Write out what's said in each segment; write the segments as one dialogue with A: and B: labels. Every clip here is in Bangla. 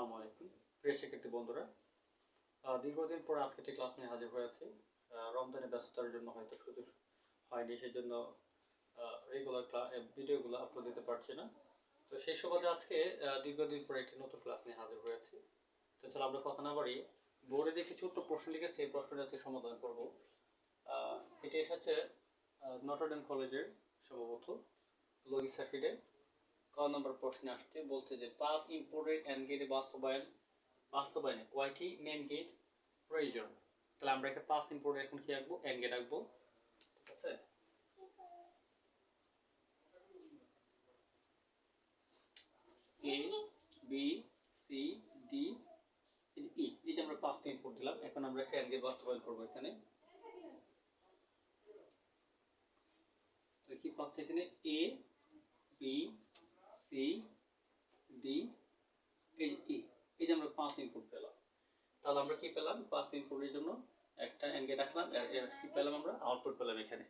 A: আসসালামু আলাইকুম। প্রিয় শিক্ষার্থী বন্ধুরা দীর্ঘদিন পর আজকে একটি ক্লাস নিয়ে হাজির হয়েছে রমজানের ব্যস্ততার জন্য হয়তো সুযোগ হয়নি সেই জন্য রেগুলার ভিডিওগুলো আপলোড দিতে পারছি না। তো সেই সুবাদে আজকে দীর্ঘদিন পর একটি নতুন ক্লাস নিয়ে হাজির হয়েছে তো চলো আমরা কথা না বাড়ি বোর্ডে যে কিছু একটা প্রশ্ন লিখেছে, এই প্রশ্নটা আজকে সমাধান করব। এটি এসেছে নটরডেম কলেজের সম্ভবত লগি সার্কিটে ক নম্বর প্রশ্নে আসছে, বলছে যে পাঁচ ইম্পোর্টেড এন্ড গেট বাস্তবায়ন, বাস্তবায়নে কয়টি মেন গেট প্রয়োজন? তাহলে আমরা এখানে পাঁচ ইম্পোর্ট এখন কি আঁকবো? এন্ড গেট আঁকবো। ঠিক আছে? A B C D E এই যে আমরা পাঁচটা ইনপুট দিলাম, এখন আমরা একটা এন্ড গেট বাস্তবায়ন করব এখানে। কি পাচ্ছি এখানে? এ বি সি ডি এই ই এই যে আমরা পাঁচ ইনপুট পেলাম। তাহলে আমরা কি পেলাম? পাঁচ ইনপুটের জন্য একটা এনগেট রাখলাম। কি পেলাম আমরা? আউটপুট পেলাম এখানে।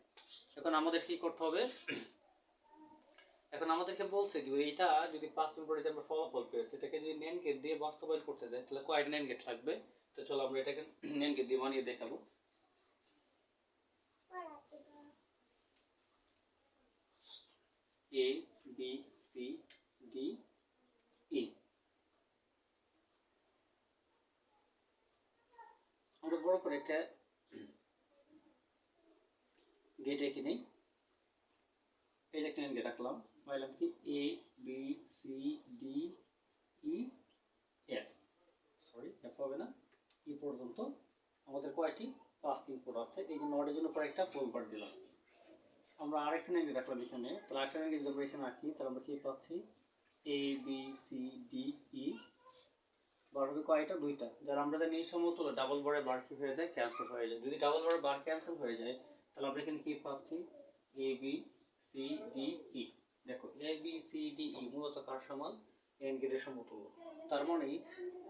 A: এখন আমাদের কি করতে হবে? এখন আমাদেরকে বলছে যে এইটা যদি পাঁচ ইনপুটে আমরা ফলাফল পেয়েছি, এটাকে যদি নেন গেট দিয়ে বাস্তবায়ন করতে যাই, তাহলে কয়টা নেন গেট লাগবে। তো চলো আমরা এটাকে নেন গেট দিয়ে বানিয়ে দেখাবো। A B C D E আমরা বড় করে একটা গেট এঁকে নিই। এই একটা গেট রাখলাম। পাইলাম কি? A B C D E F sorry F হবে না। ই পর্যন্ত। আমাদের কয়টি? পাঁচ ইনপুট আছে। এই যে নটের জন্য পরে একটা ফুল পার্ট দিলাম। আমরা আরেকটা নেগে রাখলাম এখানে। তাহলে আরেকটা নেগে যদি রাখি তাহলে আমরা কি পাচ্ছি? A B C D E বারোকে কয়টা? দুইটা। যার আমরা জানি এই সমতুল্য ডাবল বারে বার কি হয়ে যায় ক্যান্সেল হয়ে যায়। যদি ডাবল বারে বার ক্যান্সেল হয়ে যায়, তাহলে আমরা এখানে কি পাচ্ছি? A B C D E দেখো A B C D E মূলত কার সমান? এন গেটের সমতুল্য। তার মানে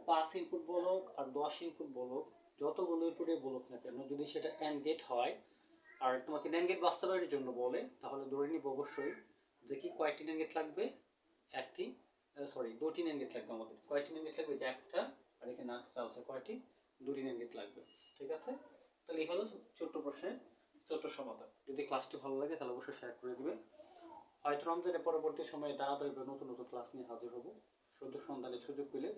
A: পাঁচ ইনপুট বলক আর দশ ইনপুট বলক যতগুলো ইনপুটে বলুক না কেন, যদি সেটা এন গেট হয়, আর তোমাকে ন্যান গেট বাস্তবায়নের জন্য বলে, তাহলে ধরে নিব অবশ্যই যে কি কয়টি ন্যান গেট লাগবে? একটি সরি দুটি ন্যান গেট লাগবে আমাদের। কয়টি গেট লাগবে? যে একটা, আর এখানে একটা আছে কয়টি? দুটি ন্যান গেট লাগবে। ঠিক আছে? তাহলে এই হলো ছোট্ট প্রশ্নের ছোট্ট সমাধান। যদি ক্লাসটি ভালো লাগে, তাহলে অবশ্যই শেয়ার করে দিবে হয়তো রমজানের পরবর্তী সময়ে ধারাবাহিকভাবে নতুন নতুন ক্লাস নিয়ে হাজির হব। সুযোগ সন্ধানের সুযোগ পেলে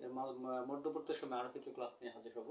A: মধ্যবর্তী সময়ে আরও কিছু ক্লাস নিয়ে হাজির হব।